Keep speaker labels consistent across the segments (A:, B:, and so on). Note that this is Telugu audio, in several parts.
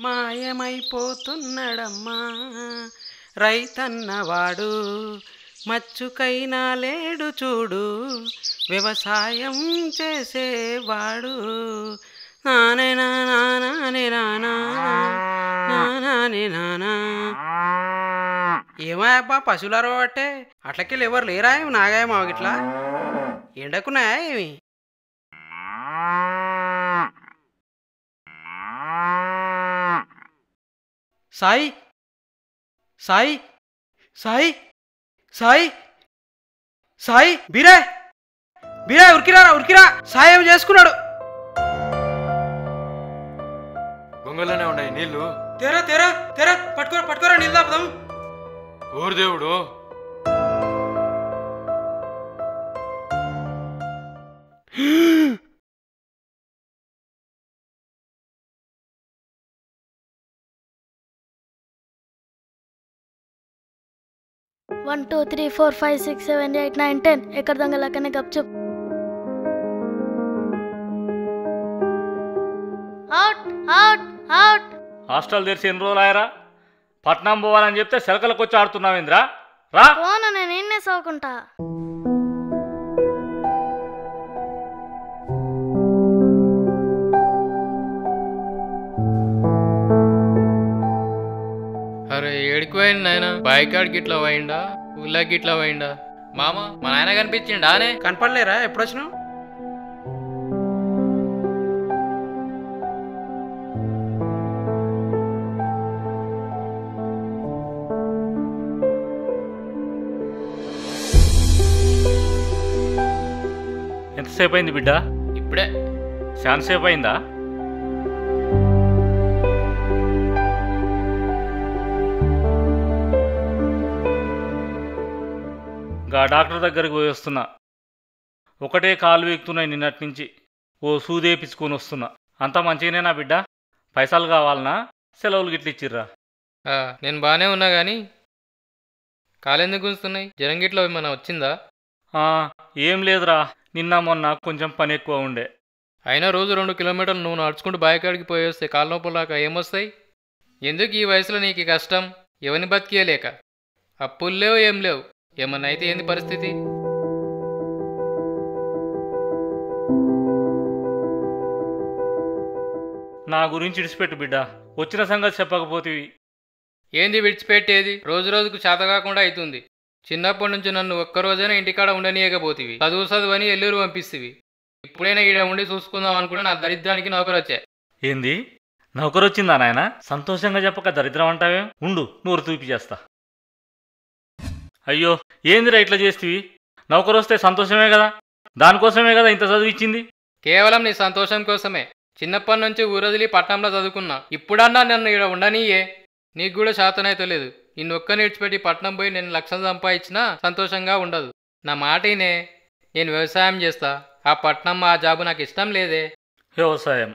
A: మాయమైపోతున్నాడమ్మా. రైతన్నవాడు మచ్చుకైనా లేడు చూడు వ్యవసాయం చేసేవాడు. నానే నానా నానే నానా నానే నానా ఏమాయబ్బా పశువులు అరవట్టే అట్లకెళ్ళి ఎవరు లేరా ఏమి నాగాయమా ఇట్లా ఎండకున్నాయా ఏమి? సాయి సాయి సాయి సాయి సాయి బీరే బీరే ఉరికిరారా ఉరికిరా. సాయి ఏమి చేసుకున్నాడు.
B: గొంగల్లోనే ఉన్నాయి నీళ్ళు
A: తెరా తెరా తెరా. పట్టుకోరా పట్టుకోరా నీళ్ళు తాపుదాం
B: ఊరు దేవుడు.
C: One two three four five six seven eight nine ten ఎక్కడ దొంగ లెక్కనే గప్చుప్ అవుట్ అవుట్ అవుట్.
D: హాస్టల్ తెరిచి ఎన్ని రోజులు ఆయరా పట్నం పోవాలని చెప్తే సెలకలకు వచ్చి ఆడుతున్నావేంద్రా రా.
C: పోను నేను ఇన్నే చదువుకుంటా
E: అరే ఏడికి పోయింది నాయన? బాయికాడికి ఇట్లా పోయిండా? ఊళ్ళకి ఇట్లా పోయిండా. మామ మా నాయన కనిపించిండా ఆనే
A: కనపడలేరా? ఎప్పుడు వచ్చినావు
D: ఎంతసేపు అయింది బిడ్డ?
E: ఇప్పుడే.
D: శాంతసేపు అయిందా? గా డాక్టర్ దగ్గరికి పోయి వస్తున్నా. ఒకటే కాలు వీక్తున్నాయి నిన్నటి నుంచి. ఓ సూదేపించుకొని వస్తున్నా. అంతా మంచిగానే నా బిడ్డ? పైసలు కావాలనా? సెలవులు గిట్ల ఇచ్చిర్రా?
E: నేను బాగానే ఉన్నా కానీ కాలెందుకు గుంజుతున్నాయి? జ్వరం గిట్ల ఏమన్నా వచ్చిందా?
D: ఏం లేదురా. నిన్న మొన్న కొంచెం పని ఎక్కువ ఉండే.
E: అయినా రోజు రెండు కిలోమీటర్లు నువ్వు నడుచుకుంటూ బాయికాడికి పోయి వస్తే కాళ్ళ నొప్పులాక ఏమొస్తాయి? ఎందుకు ఈ వయసులో నీకు కష్టం? ఎవరిని బతికేయలేక? అప్పులు లేవు ఏం లేవు. ఏమన్నా అయితే ఏంది పరిస్థితి?
D: నా గురించి ఇడిచిపెట్టు బిడ్డ. వచ్చిన సంగతి చెప్పకపోతేవి
E: ఏంది విడిచిపెట్టేది? రోజు రోజుకు చేత కాకుండా అవుతుంది చిన్నప్పటి నుంచి నన్ను ఒక్కరోజైనా ఇంటికాడ ఉండనీయకపోతివి. చదువు చదువని ఎల్లూరు పంపిస్తేవి. ఇప్పుడైనా ఈడ ఉండి చూసుకుందాం అనుకుంటే నా దరిద్రానికి నౌకరు వచ్చా
D: ఏంది? నౌకరొచ్చిందా నాయన? సంతోషంగా చెప్పక దరిద్రం అంటావే? ఉండు నూరు తూపి చేస్తా. అయ్యో ఏందిరా ఇట్లా చేస్తీవి? నౌకరొస్తే సంతోషమే కదా? దానికోసమే కదా ఇంత చదువు ఇచ్చింది?
E: కేవలం నీ సంతోషం కోసమే. చిన్నప్పటి నుంచి ఊరదిలి పట్నంలో చదువుకున్నా. ఇప్పుడన్నా నన్ను ఇక్కడ ఉండనీయే. నీకు కూడా శాతనైతే లేదు. నిన్ను ఒక్క విడిచిపెట్టి పట్నం పోయి నేను లక్షలు సంపాదించినా సంతోషంగా ఉండదు. నా మాటనే. నేను వ్యవసాయం చేస్తా. ఆ పట్నం ఆ జాబు నాకు ఇష్టం లేదే.
D: వ్యవసాయం.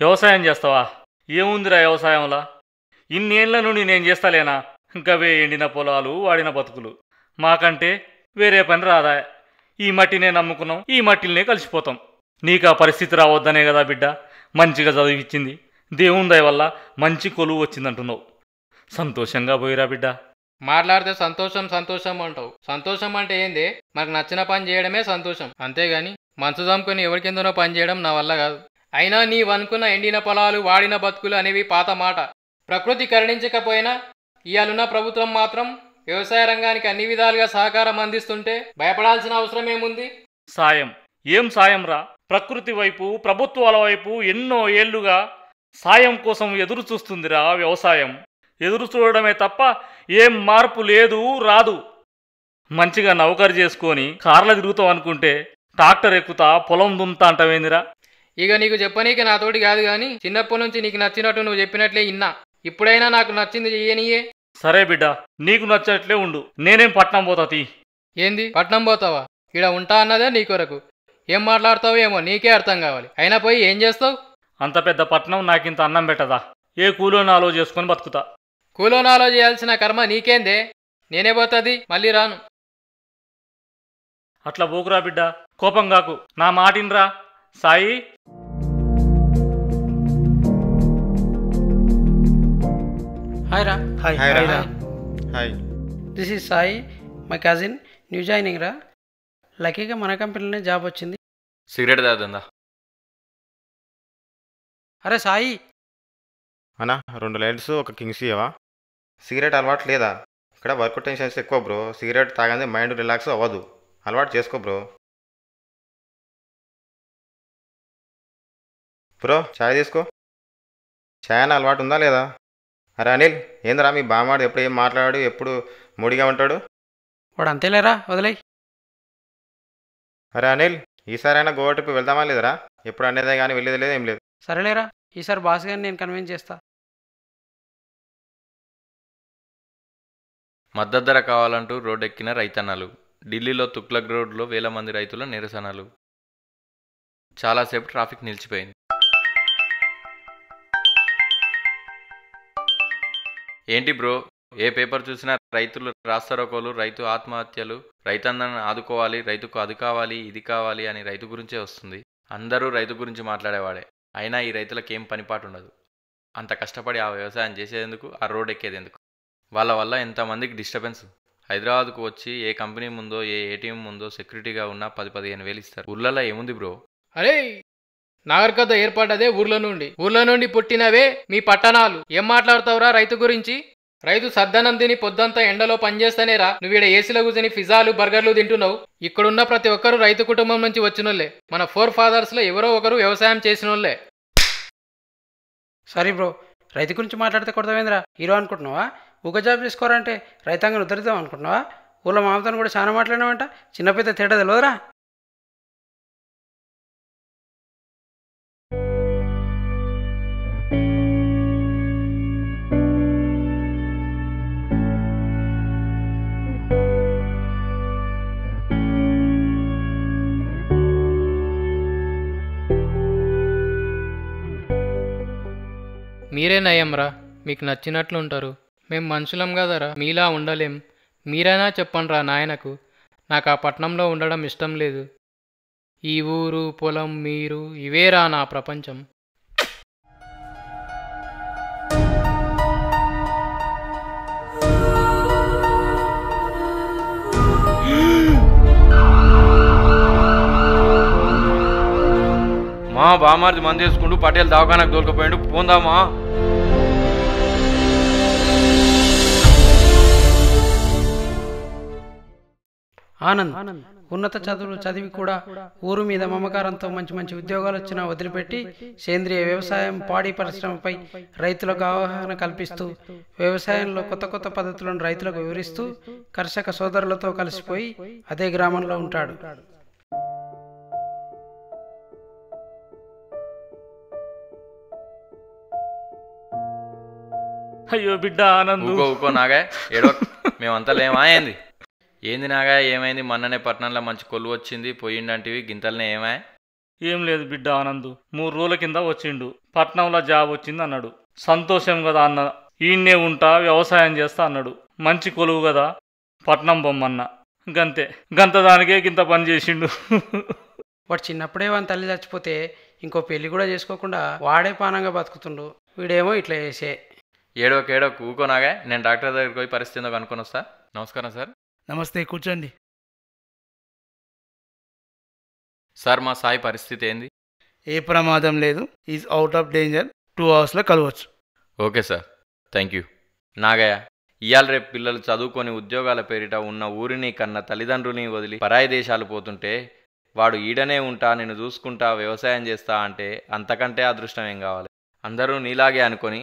D: వ్యవసాయం చేస్తావా? ఏముందిరా వ్యవసాయంలా? ఇన్నేళ్ళ నుండి నేను చేస్తలేనా? గవే ఎండిన పొలాలు వాడిన బతుకులు. మాకంటే వేరే పని రాదా? ఈ మట్టినే నమ్ముకున్నాం ఈ మట్టిల్నే కలిసిపోతాం. నీకు ఆ పరిస్థితి రావద్దనే కదా బిడ్డ మంచిగా చదివిచ్చింది. దేవుని దయ వల్ల మంచి కొలువు వచ్చిందంటున్నావు. సంతోషంగా పోయిరా బిడ్డ.
E: మాట్లాడితే సంతోషం సంతోషం అంటావు. సంతోషం అంటే ఏంది? మనకు నచ్చిన పని చేయడమే సంతోషం. అంతేగాని మనసు దమ్ముకొని ఎవరికిందనో పని చేయడం నా వల్ల కాదు. అయినా నీవనుకున్న ఎండిన పొలాలు వాడిన బతుకులు అనేవి పాత మాట. ప్రకృతి కరుణించకపోయినా ఇవాళున్న ప్రభుత్వం మాత్రం వ్యవసాయ రంగానికి అన్ని విధాలుగా సహకారం అందిస్తుంటే భయపడాల్సిన అవసరం ఏముంది?
D: సాయం. ఏం సాయం రా? ప్రకృతి వైపు ప్రభుత్వాల వైపు ఎన్నో ఏళ్ళుగా సాయం కోసం ఎదురు చూస్తుందిరా వ్యవసాయం. ఎదురు చూడడమే తప్ప ఏం మార్పు లేదు రాదు. మంచిగా నౌకరు చేసుకొని కార్ల తిరుగుతావు అనుకుంటే ట్రాక్టర్ ఎక్కుతా పొలం దున్నుతా అంటావేందిరా?
E: ఇక నీకు చెప్పనీకి నాతోటి కాదు కానీ చిన్నప్పటి నుంచి నీకు నచ్చినట్టు నువ్వు చెప్పినట్లే ఇన్నా. ఇప్పుడైనా నాకు నచ్చింది చెయ్యనియే.
D: సరే బిడ్డ నీకు నచ్చినట్లే ఉండు. నేనేం పట్నం పోతా తీ.
E: ఏంది? పట్నం పోతావా? ఇక్కడ ఉంటా అన్నదే నీ కొరకు. ఏం మాట్లాడతావో ఏమో నీకే అర్థం కావాలి. అయినా పోయి ఏం చేస్తావు?
D: అంత పెద్ద పట్నం నాకింత అన్నం పెట్టదా? ఏ కూలో నాలో చేసుకొని బతుకుతా.
E: కూలోనాలో చేయాల్సిన కర్మ నీకేందే? నేనే పోతుంది మళ్ళీ రాను.
D: అట్లా పోకురా బిడ్డ కోపం కాకు. నా మాటిన్రా సాయి
A: హాయ్ రా
F: హాయ్
G: హాయ్ రా. Hi
A: this is Sai my cousin new joining రా లక్కీగా మన కంపెనీలోనే జాబ్ వచ్చింది.
B: సిగరెట్ తాగుతుందా?
A: అరే సాయి.
G: అన్నా రెండు లైట్స్ ఒక కింగ్స్ ఇవ్వవా సిగరెట్ అలవాటు లేదా? ఇక్కడ వర్క్ టెన్షన్స్ ఎక్కువ బ్రో సిగరెట్ తాగందే మైండ్ రిలాక్స్ అవ్వదు. అలవాటు చేసుకో బ్రో బ్రో చాయ్ తీసుకో. చాయ్ అన్న అలవాటు ఉందా లేదా? అరే అనిల్ ఏందిరా మీ బామాడు ఎప్పుడు ఏం మాట్లాడాడు ఎప్పుడు మూడిగా ఉంటాడు?
A: వాడు అంతేలేరా వదిలేయ్.
G: అరే అనిల్ ఈసారైనా గోవా ట్రిప్ వెళ్దామా లేదరా? ఎప్పుడు అనేదే కానీ వెళ్ళేది లేదు ఏం లేదు.
A: సరేలేరా ఈసారి బాస్ గారిని నేను కన్విన్స్ చేస్తా.
B: మద్దతు ధర కావాలంటూ రోడ్డెక్కిన రైతన్నలు ఢిల్లీలో తుక్లక్ రోడ్లో వేల మంది రైతుల నిరసనలు. చాలాసేపు ట్రాఫిక్ నిలిచిపోయింది. ఏంటి బ్రో? ఏ పేపర్ చూసినా రైతులు రాస్తారోకోలు రైతు ఆత్మహత్యలు రైతన్నను ఆదుకోవాలి రైతుకు అది కావాలి ఇది కావాలి అని రైతు గురించే వస్తుంది. అందరూ రైతు గురించి మాట్లాడేవాడే. అయినా ఈ రైతులకు ఏం పనిపాటు ఉండదు అంత కష్టపడి ఆ వ్యవసాయం చేసేందుకు ఆ రోడ్ ఎక్కేదేందుకు వాళ్ళ వల్ల ఎంతమందికి డిస్టర్బెన్స్? హైదరాబాద్కు వచ్చి ఏ కంపెనీ ముందో ఏ ఏటీఎం ముందో సెక్యూరిటీగా ఉన్నా పది పదిహేను వేలు ఇస్తారు. ఊర్లలో ఏముంది బ్రో?
E: అరే నాగరికత ఏర్పడ్డదే ఊర్ల నుండి. ఊర్ల నుండి పుట్టినవే మీ పట్టణాలు. ఏం మాట్లాడతావురా రైతు గురించి? రైతు సద్దనందిని పొద్దంతా ఎండలో పనిచేస్తేనేరా నువ్వు ఈడ ఏసీలో కూర్చొని పిజ్జాలు బర్గర్లు తింటున్నావు? ఇక్కడున్న ప్రతి ఒక్కరు రైతు కుటుంబం నుంచి వచ్చినోళ్ళే. మన ఫోర్ ఫాదర్స్లో ఎవరో ఒకరు వ్యవసాయం చేసినోళ్ళే.
A: సారీ బ్రో రైతు గురించి మాట్లాడితే కొడతావేంద్రా? హీరో అనుకుంటున్నావా? ఒక జాబ్ చేసుకోరంటే రైతాంగం ఉద్ధరిద్దాం అనుకుంటున్నావా? ఊళ్ళో మామతో కూడా చాలా మాట్లాడినావంట. చిన్న పెద్ద తేడా తెలియదురా
E: మీరే నయంరా మీకు నచ్చినట్లు ఉంటారు మేం మనుషులం కదరా మీలా ఉండలేం. మీరైనా చెప్పండిరా నాయనకు నాకు ఆ పట్నంలో ఉండడం ఇష్టం లేదు. ఈ ఊరు పొలం మీరు ఇవేరా నా ప్రపంచం.
B: మా బామార్ది మంది వేసుకుంటూ పటేల్ దవాఖానకు దోలుకుపోయాడు పోందామా?
A: ఆనంద్. ఉన్నత చదువులు చదివి కూడా ఊరు మీద మమకారంతో మంచి మంచి ఉద్యోగాలు వచ్చినా వదిలిపెట్టి సేంద్రియ వ్యవసాయం పాడి పరిశ్రమపై రైతులకు అవగాహన కల్పిస్తూ వ్యవసాయంలో కొత్త కొత్త పద్ధతులను రైతులకు వివరిస్తూ కర్షక సోదరులతో కలిసిపోయి అదే గ్రామంలో ఉంటాడు.
D: అయ్యో బిడ్డ ఆనందు.
B: ఊకో ఊకో నాగా ఏడో మేమంతా లేమా ఏంది నాగా ఏమైంది? మొన్ననే పట్టణంలో మంచి కొలువు వచ్చింది పోయిండంటివి గింతలనే ఏమా?
D: ఏం లేదు బిడ్డ ఆనందు మూడు రోజుల కింద వచ్చిండు. పట్నంలో జాబ్ వచ్చింది అన్నాడు. సంతోషం కదా అన్న ఈయన్నే ఉంటా వ్యవసాయం చేస్తా అన్నాడు. మంచి కొలువు కదా పట్నం బొమ్మన్న. గంతే గంత దానికే గింత పని చేసిండు.
A: వాడు చిన్నప్పుడే వాని తల్లి చచ్చిపోతే ఇంకో పెళ్ళి కూడా చేసుకోకుండా వాడే పానంగా బతుకుతుండు. వీడేమో ఇట్లా చేసే.
B: ఏడోక ఏడోక ఊకో నాగా నేను డాక్టర్ దగ్గరికి పోయి పరిస్థితి కనుక్కొని వస్తా. నమస్కారం సార్.
F: నమస్తే కూర్చోండి.
B: సార్ మా సాయి పరిస్థితి ఏంది?
F: ఏ ప్రమాదం లేదు. Is out of danger two అవర్స్లో కలవచ్చు.
B: Okay sir. Thank you Nagayya ఇవాళ రేపు పిల్లలు చదువుకొని ఉద్యోగాల పేరిట ఉన్న ఊరిని కన్న తల్లిదండ్రులని వదిలి పరాయి దేశాలు పోతుంటే వాడు ఈడనే ఉంటా నేను చూసుకుంటా వ్యవసాయం చేస్తా అంటే అంతకంటే అదృష్టం ఏం కావాలి? అందరూ నీలాగే అనుకొని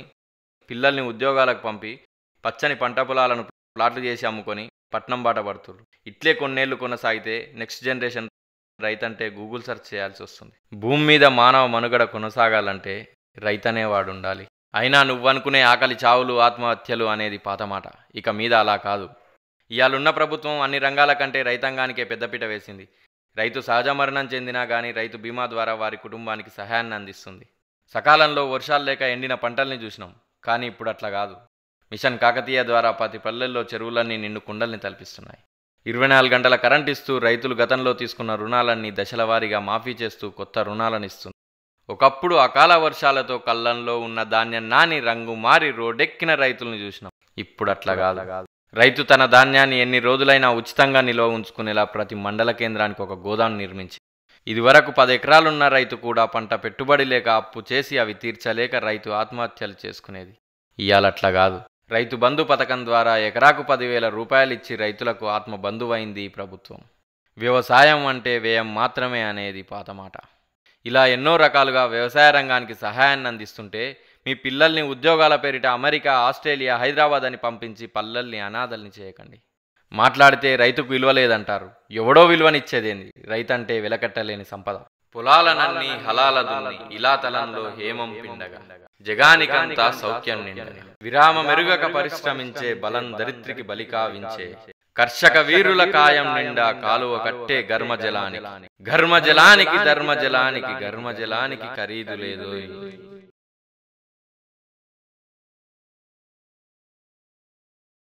B: పిల్లల్ని ఉద్యోగాలకు పంపి పచ్చని పంట పొలాలను ప్లాట్లు చేసి అమ్ముకొని పట్నం బాట పడుతుర్రు. ఇట్లే కొన్నేళ్ళు కొనసాగితే నెక్స్ట్ జనరేషన్ రైతంటే గూగుల్ సెర్చ్ చేయాల్సి వస్తుంది. భూమి మీద మానవ మనుగడ కొనసాగాలంటే రైతనేవాడు ఉండాలి అయినా నువ్వనుకునే ఆకలి చావులు ఆత్మహత్యలు అనేది పాతమాట ఇక మీద అలా కాదు. ఇవాళున్న ప్రభుత్వం అన్ని రంగాల కంటే రైతాంగానికే పెద్దపీట వేసింది. రైతు సహజ మరణం చెందినా కానీ రైతు బీమా ద్వారా వారి కుటుంబానికి సహాయాన్ని అందిస్తుంది. సకాలంలో వర్షాలు లేక ఎండిన పంటల్ని చూసినాం. కానీ ఇప్పుడు అట్లా కాదు. మిషన్ కాకతీయ ద్వారా ప్రతి పల్లెల్లో చెరువులన్నీ నిండు కుండల్ని తలపిస్తున్నాయి. ఇరవై నాలుగు గంటల కరెంట్ ఇస్తూ రైతులు గతంలో తీసుకున్న రుణాలన్నీ దశల వారీగా మాఫీ చేస్తూ కొత్త రుణాలను ఇస్తుంది ఒకప్పుడు అకాల వర్షాలతో కళ్ళంలో ఉన్న ధాన్యం నాని రంగు మారి రోడెక్కిన రైతులను చూసినాం. ఇప్పుడు అట్లా కాదు. రైతు తన ధాన్యాన్ని ఎన్ని రోజులైనా ఉచితంగా నిల్వ ఉంచుకునేలా ప్రతి మండల కేంద్రానికి ఒక గోదాం నిర్మించి ఇదివరకు పది ఎకరాలున్న రైతు కూడా పంట పెట్టుబడి లేక అప్పు చేసి అవి తీర్చలేక రైతు ఆత్మహత్యలు చేసుకునేది. ఇవాళ అట్లా కాదు. రైతు బంధు పథకం ద్వారా ఎకరాకు పదివేల రూపాయలు ఇచ్చి రైతులకు ఆత్మ బంధువైంది ఈ ప్రభుత్వం. వ్యవసాయం అంటే వ్యయం మాత్రమే అనేది పాత మాట ఇలా ఎన్నో రకాలుగా వ్యవసాయ రంగానికి సహాయాన్ని అందిస్తుంటే మీ పిల్లల్ని ఉద్యోగాల పేరిట అమెరికా ఆస్ట్రేలియా హైదరాబాద్ అని పంపించి పల్లల్ని అనాథల్ని చేయకండి. మాట్లాడితే రైతుకు విలువ లేదంటారు. ఎవడో విలువనిచ్చేదేంది? రైతంటే వెలకట్టలేని సంపద. పొలాలనన్నీ హలాల దున్ని ఇలా తలంలో హేమం పిండగా. జగానికంతా సౌఖ్యం నిండగా. విరామ మెరుగక పరిశ్రమించే బలం దరిద్రికి బలి కావించే. కర్షక వీరుల కాయం నిండా కాలువ కట్టే గర్మజలానికి ఘర్మజలానికి ధర్మజలానికి గర్మజలానికి ఖరీదు లేదోయ్.